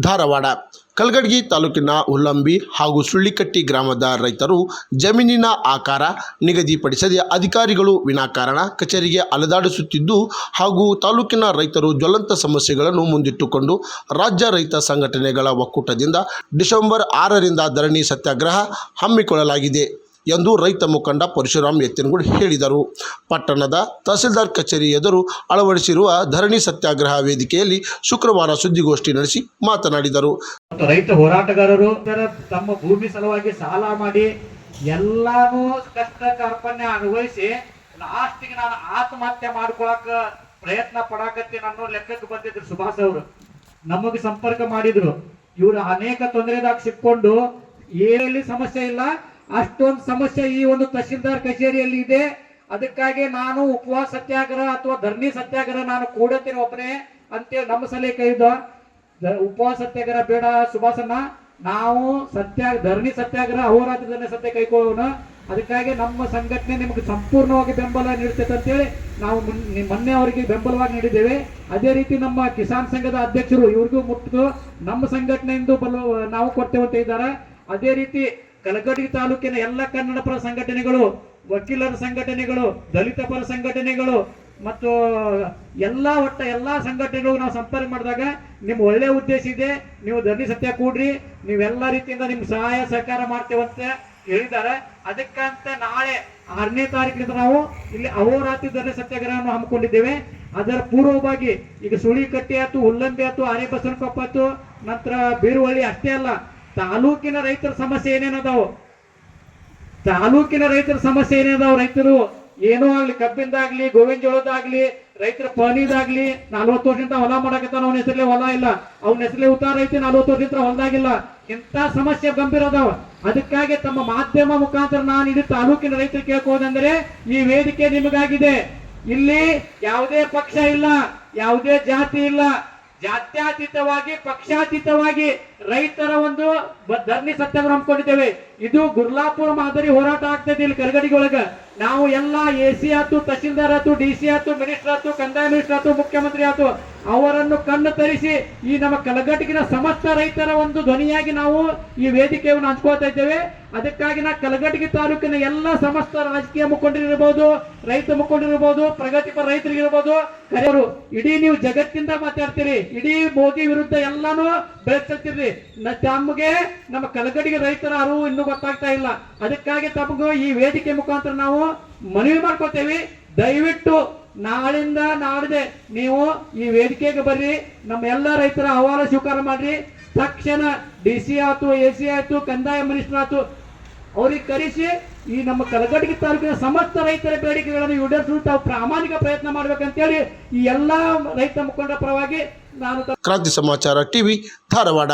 ಧಾರವಾಡ, ಕಲ್ಗಡ್ಗಿ ತಾಲೂಕಿನ ಉಲ್ಲಂಬಿ ಹಾಗೂ ಸುಳ್ಳಿಕಟ್ಟಿ ಗ್ರಾಮದ ರೈತರು ಜಮೀನಿನ ಆಕಾರ ನಿಗದಿಪಡಿಸದೆ ಅಧಿಕಾರಿಗಳು ವಿನಾಕಾರಣ ಕಚೇರಿಗೆ ಅಲೆದಾಡಿಸುತ್ತಿದ್ದು ಹಾಗೂ ತಾಲೂಕಿನ ರೈತರು ಜ್ವಲಂತ ಸಮಸ್ಯೆಗಳನ್ನು ಮುಂದಿಟ್ಟುಕೊಂಡು ರಾಜ್ಯ ರೈತ ಸಂಘಟನೆಗಳ ಒಕ್ಕೂಟದಿಂದ ಡಿಸೆಂಬರ್ ಆರರಿಂದ ಧರಣಿ ಸತ್ಯಾಗ್ರಹ ಹಮ್ಮಿಕೊಳ್ಳಲಾಗಿದೆ. ಎಂದು ರೈತ ಮುಖಂಡ ಪರಶುರಾಮ್ ಎತ್ತಿನಗೂಡು ಹೇಳಿದರು ಪಟ್ಟಣದ ತಹಸೀಲ್ದಾರ್ ಕಚೇರಿ ಎದುರು ಅಳವಡಿಸಿರುವ ಧರಣಿ ಸತ್ಯಾಗ್ರಹ ವೇದಿಕೆಯಲ್ಲಿ ಶುಕ್ರವಾರ ಸುದ್ದಿಗೋಷ್ಠಿ ನಡೆಸಿ ಮಾತನಾಡಿದರು ರೈತ ಹೋರಾಟಗಾರರು ತಮ್ಮ ಭೂಮಿ ಸಲುವಾಗಿ ಸಾಲ ಮಾಡಿ ಎಲ್ಲಾನು ಕಷ್ಟ ಕಾರ್ಪಣ್ಯ ಅನುಭವಿಸಿ ಲಾಸ್ಟಿಗೆ ನಾನು ಆತ್ಮಹತ್ಯೆ ಮಾಡ್ಕೊಳಕ ಪ್ರಯತ್ನ ಪಡಾಕತ್ತೀನಿ ಅನ್ನೋ ಲೆಕ್ಕಕ್ಕೆ ಬಂದಿದ್ರು ಸುಭಾಷ್ ಅವರು ನಮಗೆ ಸಂಪರ್ಕ ಮಾಡಿದ್ರು ಇವರು ಅನೇಕ ತೊಂದರೆದಾಗ ಸಿಕ್ಕೊಂಡು ಏನಲ್ಲಿ ಸಮಸ್ಯೆ ಇಲ್ಲ ಅಷ್ಟೊಂದು ಸಮಸ್ಯೆ ಈ ಒಂದು ತಹಶೀಲ್ದಾರ್ ಕಚೇರಿಯಲ್ಲಿ ಇದೆ. ಅದಕ್ಕಾಗಿ ನಾನು ಉಪವಾಸ ಸತ್ಯಾಗ್ರಹ ಅಥವಾ ಧರಣಿ ಸತ್ಯಾಗ್ರಹ ನಾನು ಕೂಡತೀನಿ ಒಬ್ಬನೇ ಅಂತೇಳಿ ನಮ್ಮ ಸಲಹೆ ಕೈದ ಉಪವಾಸ ಸತ್ಯಾಗ್ರಹ ಬೇಡ ಸುಭಾಸನ ನಾವು ಸತ್ಯ ಧರಣಿ ಸತ್ಯಾಗ್ರಹ ಧರಣಿ ಸತ್ಯ ಕೈಕೊಳ್ಳೋಣ ಅದಕ್ಕಾಗಿ ನಮ್ಮ ಸಂಘಟನೆ ನಿಮಗೆ ಸಂಪೂರ್ಣವಾಗಿ ಬೆಂಬಲ ನೀಡ್ತೈತೆ ಅಂತೇಳಿ ನಾವು ಮುನ್- ಮೊನ್ನೆ ಅವರಿಗೆ ಬೆಂಬಲವಾಗಿ ನೀಡಿದ್ದೇವೆ. ಅದೇ ರೀತಿ ನಮ್ಮ ಕಿಸಾನ್ ಸಂಘದ ಅಧ್ಯಕ್ಷರು, ಇವ್ರಿಗೂ ಮುಟ್ಟಿದು ನಮ್ಮ ಸಂಘಟನೆಯಿಂದ ಬಲ, ನಾವು ಕೊಡ್ತೇವೆ ಅಂತ ಇದ್ದಾರೆ. ಅದೇ ರೀತಿ ಕಲಗಡಿ ತಾಲೂಕಿನ ಎಲ್ಲ ಕನ್ನಡ ಪರ ಸಂಘಟನೆಗಳು, ವಕೀಲರ ಸಂಘಟನೆಗಳು ದಲಿತ ಪರ ಸಂಘಟನೆಗಳು ಮತ್ತು ಎಲ್ಲ ಒಟ್ಟ ಎಲ್ಲ ಸಂಘಟನೆಗಳು ನಾವು ಸಂಪರ್ಕ ಮಾಡಿದಾಗ ನಿಮ್ಮ ಒಳ್ಳೆ ಉದ್ದೇಶ ಇದೆ, ನೀವು ಧರಣಿ ಸತ್ಯ ಕೂಡ್ರಿ ನೀವೆಲ್ಲ ರೀತಿಯಿಂದ ನಿಮ್ಗೆ ಸಹಾಯ ಸಹಕಾರ ಮಾಡ್ತೇವಂತ ಹೇಳಿದ್ದಾರೆ. ಅದಕ್ಕಂತ ನಾಳೆ ಆರನೇ ತಾರೀಕಿನಿಂದ ನಾವು ಇಲ್ಲಿ ಅಹೋರಾತ್ರಿ ಧರಣಿ ಸತ್ಯಾಗ್ರಹವನ್ನು ಹಮ್ಮಿಕೊಂಡಿದ್ದೇವೆ. ಅದರ ಪೂರ್ವವಾಗಿ ಈಗ ಸುಳಿಕಟ್ಟಿ ಆಯ್ತು ಉಲ್ಲಂಬೆ ಆಯ್ತು ಆರ್ಯಬಸವನಕೊಪ್ಪ ಆಯ್ತು, ನಂತರ ಬೀರುವಳ್ಳಿ ಅಷ್ಟೇ ಅಲ್ಲ ತಾಲೂಕಿನ ರೈತರ ಸಮಸ್ಯೆ ಏನೇನದಾವ? ತಾಲೂಕಿನ ರೈತರ ಸಮಸ್ಯೆ ಏನಿದಾವ್ ರೈತರು? ಏನೋ ಆಗ್ಲಿ, ಕಬ್ಬಿಂದಾಗ್ಲಿ ಗೋವಿನ ಜೋಳದಾಗ್ಲಿ ರೈತರ ಪಹಣಿದಾಗ್ಲಿ ನಲ್ವತ್ತು ವರ್ಷದಿಂದ ಹೊಲ ಮಾಡಕತ್ತಾನ ಅವನ ಹೆಸರಲ್ಲೇ ಹೊಲ ಇಲ್ಲ. ಅವನ ಹೆಸರಲ್ಲೇ ಉತ್ತಾರ ಐತಿ, ನಲ್ವತ್ತು ವರ್ಷದಿಂದ ಹೊಲದಾಗಿಲ್ಲ. ಇಂಥ ಸಮಸ್ಯೆ ಗಂಭೀರ ಅದಾವ. ಅದಕ್ಕಾಗಿ ತಮ್ಮ ಮಾಧ್ಯಮ ಮುಖಾಂತರ ನಾನು ಇಡೀ ತಾಲೂಕಿನ ರೈತರು ಕೇಳ್ಕೋದಂದ್ರೆ ಈ ವೇದಿಕೆ ನಿಮಗಾಗಿದೆ. ಇಲ್ಲಿ ಯಾವುದೇ ಪಕ್ಷ ಇಲ್ಲ, ಯಾವುದೇ ಜಾತಿ ಇಲ್ಲ ಜಾತ್ಯತೀತವಾಗಿ, ಪಕ್ಷಾತೀತವಾಗಿ ರೈತರ ಒಂದು ಧರಣಿ ಸತ್ಯಾಗ್ರಹ ಹಮ್ಮಿಕೊಂಡಿದ್ದೇವೆ. ಇದು ಗುರ್ಲಾಪುರ ಮಾದರಿ ಹೋರಾಟ ಆಗ್ತದೆ ಇಲ್ಲಿ ಕರಗಡಿಗೆ ಒಳಗ ನಾವು ಎಲ್ಲ ಎ ಸಿ ಆತು ತಹಶೀಲ್ದಾರ್ ಆತು ಡಿ ಸಿ ಆತು ಮಿನಿಸ್ಟರ್ ಆತು ಕಂದಾಯ ಮಿನಿಸ್ಟರ್ ಆತು ಮುಖ್ಯಮಂತ್ರಿ ಆತು ಅವರನ್ನು ಕಣ್ಣು ತರಿಸಿ ಈ ನಮ್ಮ ಕಲಗಟ್ಟಿಗಿನ ಸಮಸ್ತ ರೈತರ ಒಂದು ಧ್ವನಿಯಾಗಿ ನಾವು ಈ ವೇದಿಕೆಯನ್ನು ಹಂಚ್ಕೊಳ್ತಾ ಇದ್ದೇವೆ. ಅದಕ್ಕಾಗಿ ನಾ ಕಲಗಟ್ಟಿಗೆ ತಾಲೂಕಿನ ಎಲ್ಲ ಸಮಸ್ತ ರಾಜಕೀಯ ಮುಖಂಡರಿರ್ಬೋದು, ರೈತ ಮುಖಂಡರಿರ್ಬೋದು, ಪ್ರಗತಿಪರ ರೈತರಿಗಿರ್ಬೋದು, ಕರೆಯವರು, ಇಡೀ ನೀವು ಜಗತ್ತಿಂದ ಮಾತಾಡ್ತೀರಿ, ಇಡೀ ಮೋದಿ ವಿರುದ್ಧ ಎಲ್ಲಾನು ಬೆಳೆಸ್ತಿರ್ರಿ ತಮಗೆ ನಮ್ಮ ಕಲಗಡಿಗೆ ರೈತರ ಅರಿವು ಇನ್ನೂ ಗೊತ್ತಾಗ್ತಾ ಇಲ್ಲ. ಅದಕ್ಕಾಗಿ ತಮಗೂ ಈ ವೇದಿಕೆ ಮುಖಾಂತರ ನಾವು ಮನವಿ ಮಾಡ್ಕೋತೇವೆ ದಯವಿಟ್ಟು ನಾಳಿಂದ ನಾಡಿದೆ. ನೀವು ಈ ವೇದಿಕೆಗೆ ಬರ್ರಿ. ನಮ್ಮ ಎಲ್ಲ ರೈತರ ಅಹವಾಲ ಸ್ವೀಕಾರ ಮಾಡ್ರಿ. ತಕ್ಷಣ ಡಿ ಸಿ ಆಯ್ತು ಎ ಸಿ ಆಯ್ತು, ಕಂದಾಯ ಮಿನಿಸ್ಟರ್ ಆಯ್ತು, ಅವ್ರಿಗೆ ಕರೆಸಿ ಈ ನಮ್ಮ ಕಲಗಡಗಿ ತಾಲೂಕಿನ ಸಮಸ್ತ ರೈತರ ಬೇಡಿಕೆಗಳನ್ನು ಈಡೇರಿಸಲು ತಾವು ಪ್ರಾಮಾಣಿಕ ಪ್ರಯತ್ನ ಮಾಡ್ಬೇಕಂತೇಳಿ ಈ ಎಲ್ಲಾ ರೈತ ಮುಖಂಡರ ಪರವಾಗಿ ನಾನು ಕ್ರಾಂತಿ ಸಮಾಚಾರ ಟಿವಿ ಧಾರವಾಡ.